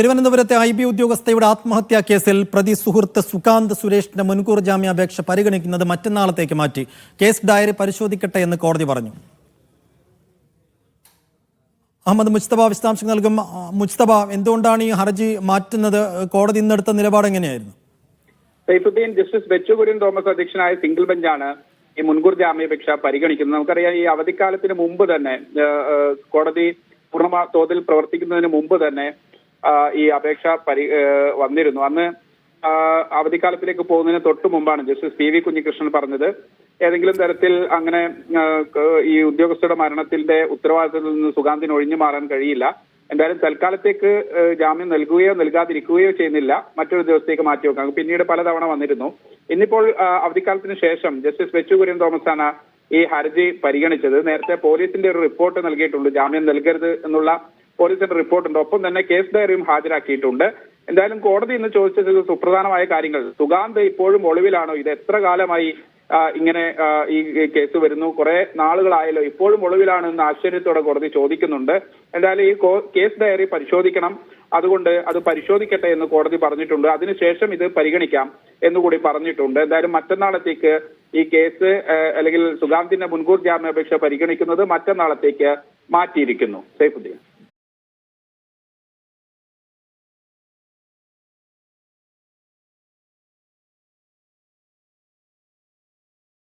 തിരുവനന്തപുരത്തെ I B ഉദ്യോഗസ്ഥയുടെ ആത്മഹത്യാ കേസിൽ പ്രതി സുഹൃത്ത് സുകാന്ത് സുരേഷിന്റെ മുൻകൂർ ജാമ്യാപേക്ഷ പരിഗണിക്കുന്നത് മറ്റന്നാളത്തേക്ക് മാറ്റി. കേസ് ഡയറി പരിശോധിക്കട്ടെ എന്ന് കോടതി പറഞ്ഞു. അഹമ്മദ് മുസ്തഫ വിശദാംശം നൽകും. മുസ്തഫ എന്തുകൊണ്ടാണ് ഈ ഹർജി മാറ്റുന്നത്? കോടതി ഇന്നെടുത്ത നിലപാട് എങ്ങനെയായിരുന്നു? സൈഫുദ്ദീൻ ജസ്റ്റിസ് ബെച്ചുകുര്യൻ തോമസ് അധ്യക്ഷനായ സിംഗിൾ ബെഞ്ചാണ് ഈ മുൻകൂർ ജാമ്യാപേക്ഷ പരിഗണിക്കുന്നത്. നമുക്കറിയാം ഈ അവധിക്കാലത്തിന് മുമ്പ് തന്നെ കോടതി പൂർണ തോതിൽ പ്രവർത്തിക്കുന്നതിന് മുമ്പ് തന്നെ ഈ അപേക്ഷ പരി വന്നിരുന്നു. അന്ന് അവധിക്കാലത്തിലേക്ക് പോകുന്നതിന് തൊട്ടു മുമ്പാണ് ജസ്റ്റിസ് പി വി കുഞ്ഞികൃഷ്ണൻ പറഞ്ഞത്. ഏതെങ്കിലും തരത്തിൽ അങ്ങനെ ഈ ഉദ്യോഗസ്ഥരുടെ മരണത്തിന്റെ ഉത്തരവാദിത്തത്തിൽ നിന്ന് സുഗാന്തിന് ഒഴിഞ്ഞു മാറാൻ കഴിയില്ല. എന്തായാലും തൽക്കാലത്തേക്ക് ജാമ്യം നൽകുകയോ നൽകാതിരിക്കുകയോ ചെയ്യുന്നില്ല. മറ്റൊരു ദിവസത്തേക്ക് മാറ്റി വെക്കാം. പിന്നീട് പലതവണ വന്നിരുന്നു. ഇന്നിപ്പോൾ അവധിക്കാലത്തിന് ശേഷം ജസ്റ്റിസ് ബെച്ചുകുര്യൻ തോമസ് ആണ് ഈ ഹർജി പരിഗണിച്ചത്. നേരത്തെ പോലീസിന്റെ ഒരു റിപ്പോർട്ട് നൽകിയിട്ടുണ്ട്. ജാമ്യം നൽകരുത് എന്നുള്ള പോലീസിന്റെ റിപ്പോർട്ടുണ്ട്. ഒപ്പം തന്നെ കേസ് ഡയറിയും ഹാജരാക്കിയിട്ടുണ്ട്. എന്തായാലും കോടതി ഇന്ന് ചോദിച്ചത് സുപ്രധാനമായ കാര്യങ്ങൾ. സുഗാന്ത് ഇപ്പോഴും ഒളിവിലാണോ? ഇത് എത്ര കാലമായി ഇങ്ങനെ ഈ കേസ് വരുന്നു? കുറെ നാളുകളായല്ലോ. ഇപ്പോഴും ഒളിവിലാണ് എന്ന് ആശ്ചര്യത്തോടെ കോടതി ചോദിക്കുന്നുണ്ട്. എന്തായാലും ഈ കേസ് ഡയറി പരിശോധിക്കണം. അതുകൊണ്ട് അത് പരിശോധിക്കട്ടെ എന്ന് കോടതി പറഞ്ഞിട്ടുണ്ട്. അതിനുശേഷം ഇത് പരിഗണിക്കാം എന്നുകൂടി പറഞ്ഞിട്ടുണ്ട്. എന്തായാലും മറ്റന്നാളത്തേക്ക് ഈ കേസ് അല്ലെങ്കിൽ സുഗാന്തിന്റെ മുൻകൂർ ജാമ്യാപേക്ഷ പരിഗണിക്കുന്നത് മറ്റന്നാളത്തേക്ക് മാറ്റിയിരിക്കുന്നു. സൈഫുദ്ദീൻ.